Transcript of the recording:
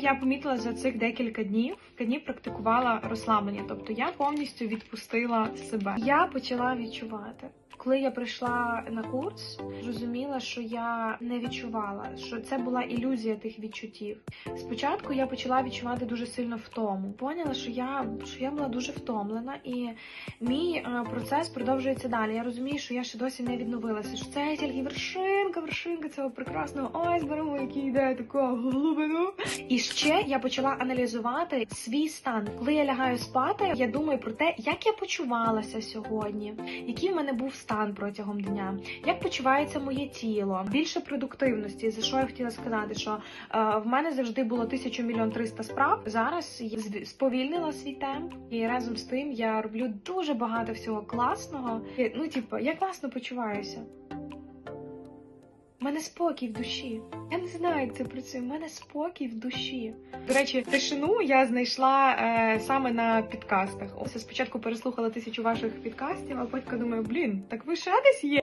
я помітила за цих декілька днів, днів практикувала розслаблення, тобто я повністю відпустила себе. Я почала відчувати. Коли я прийшла на курс, що я не відчувала, що це була ілюзія тих відчуттів. Спочатку я почала відчувати дуже сильно втому. Поняла, що я що я була дуже втомлена, і мій е, процес продовжується далі. Я розумію, що я ще досі не відновилася. Що це тільки вершинка, вершинка цього прекрасного айсбергу, який йде такого глибину. І ще я почала аналізувати свій стан. Коли я лягаю спати, я думаю про те, як я почувалася сьогодні, який в мене був стан протягом дня, як почувається моє тіло, більше продуктивності. За що я хотіла сказати, що е, в мене завжди було тисячу мільйон триста справ. Зараз я сповільнила свій темп, і разом з тим я роблю дуже багато всього класного. Ну, типу, я класно почуваюся. У мене спокій в душі. Я не знаю, як це працює. У мене спокій в душі. До речі, тишину я знайшла е, саме на підкастах. Ось я спочатку переслухала тисячу ваших підкастів, а потім думаю, блін, так ви ще десь є.